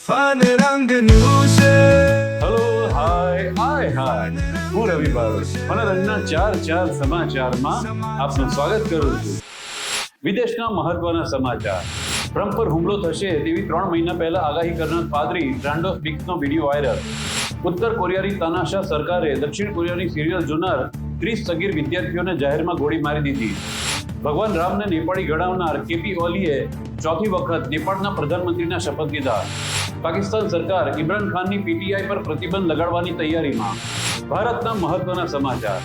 Fun રંગનું છે hello hi હાય હાય હું રવિ બારોટ મનોરંજનના ચાર ચાર સમાચારમાં આપનું સ્વાગત કરું છું વિદેશના મહત્વના સમાચાર ટ્રમ્પ પર હુમલો થશે તેવી ત્રણ મહિના પહેલા આગાહી કરનાર પાદરી રાન્ડો સ્પીક્સનો વીડિયો વાયરલ ઉત્તર કોરિયાની તાનાશાહ સરકારે દક્ષિણ કોરિયાની સિરિયલ જોનાર ત્રીસ સગીર વિદ્યાર્થીઓને જાહેરમાં ગોળી મારી દીધી ભગવાન રામને નેપાળી ગણાવનાર કેપી ઓલીએ ચોથી વખત નેપાળના પ્રધાનમંત્રીના શપથ લીધા. પાકિસ્તાન સરકાર ઇમરાન ખાનની પીટીઆઈ પર પ્રતિબંધ લગાડવાની તૈયારીમાં. ભારતના મહત્વના સમાચાર.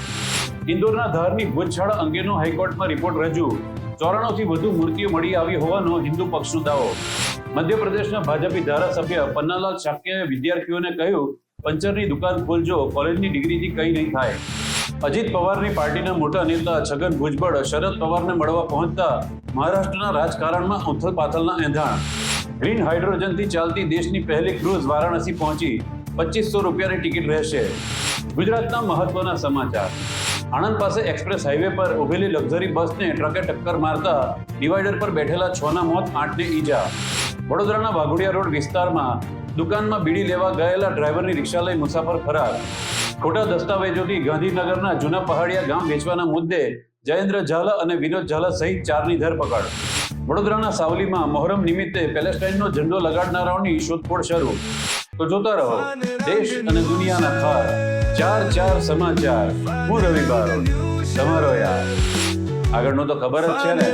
ઇન્દોરના ધારની ભોજશાળા અંગેનો હાઈકોર્ટમાં રિપોર્ટ રજૂ. ચોરાણુંથી વધુ મૂર્તિઓ મળી આવી હોવાનો હિન્દુ પક્ષનો દાવો. મધ્યપ્રદેશના ભાજપી ધારાસભ્ય પન્નાલાલ શાક્યએ વિદ્યાર્થીઓને કહ્યું, પંચરની દુકાન ખોલજો, કોલેજની ડિગ્રીથી કંઈ નહીં થાય. અજીત પવારની પાર્ટીના મોટા નેતા છગન ભુજબળ શરદ પવારને મળવા પહોંચતા મહારાષ્ટ્રના રાજકારણમાં ઉથલ પાથલના એંધાણ. ગ્રીન હાઇડ્રોજનથી ચાલતી દેશની પહેલી ક્રૂઝ વારાણસી પહોંચી પચીસો રૂપિયાની ટિકિટ રહેશે. ગુજરાતના મહત્વના સમાચાર. આણંદ પાસે એક્સપ્રેસ હાઈવે પર ઉભેલી લક્ઝરી બસને ટ્રકે ટક્કર મારતા ડિવાઈડર પર બેઠેલા છના મોત, આઠને ઈજા. વડોદરાના વાઘોડિયા રોડ વિસ્તારમાં દુકાનમાં બીડી લેવા ગયેલા ડ્રાઈવરની રિક્ષા લઈ મુસાફર ફરાર. ખોટા દસ્તાવેજોથી ગાંધીનગરના જૂના પહાડિયા ગામ વેચવાના મુદ્દે જયેન્દ્ર ઝાલા અને વિનોદ ઝાલા સહિત ચારની ધરપકડ. વડોદરાના સાવલીમાં મોહરમ નિમિત્તે પેલેસ્ટાઇનનો ઝંડો લગાડનારાઓની શોધખોળ શરૂ. તો જોતા રહો, દેશ અને દુનિયાના ખાસ ચાર ચાર સમાચાર. હું રવિ બારોટ. તમારો યાર. આગળનું તો ખબર જ છે ને.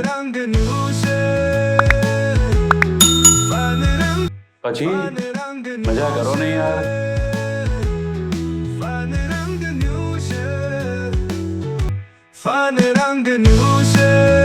પછી મજા કરો ને યાર. રંગનું છે ફન રંગનું છે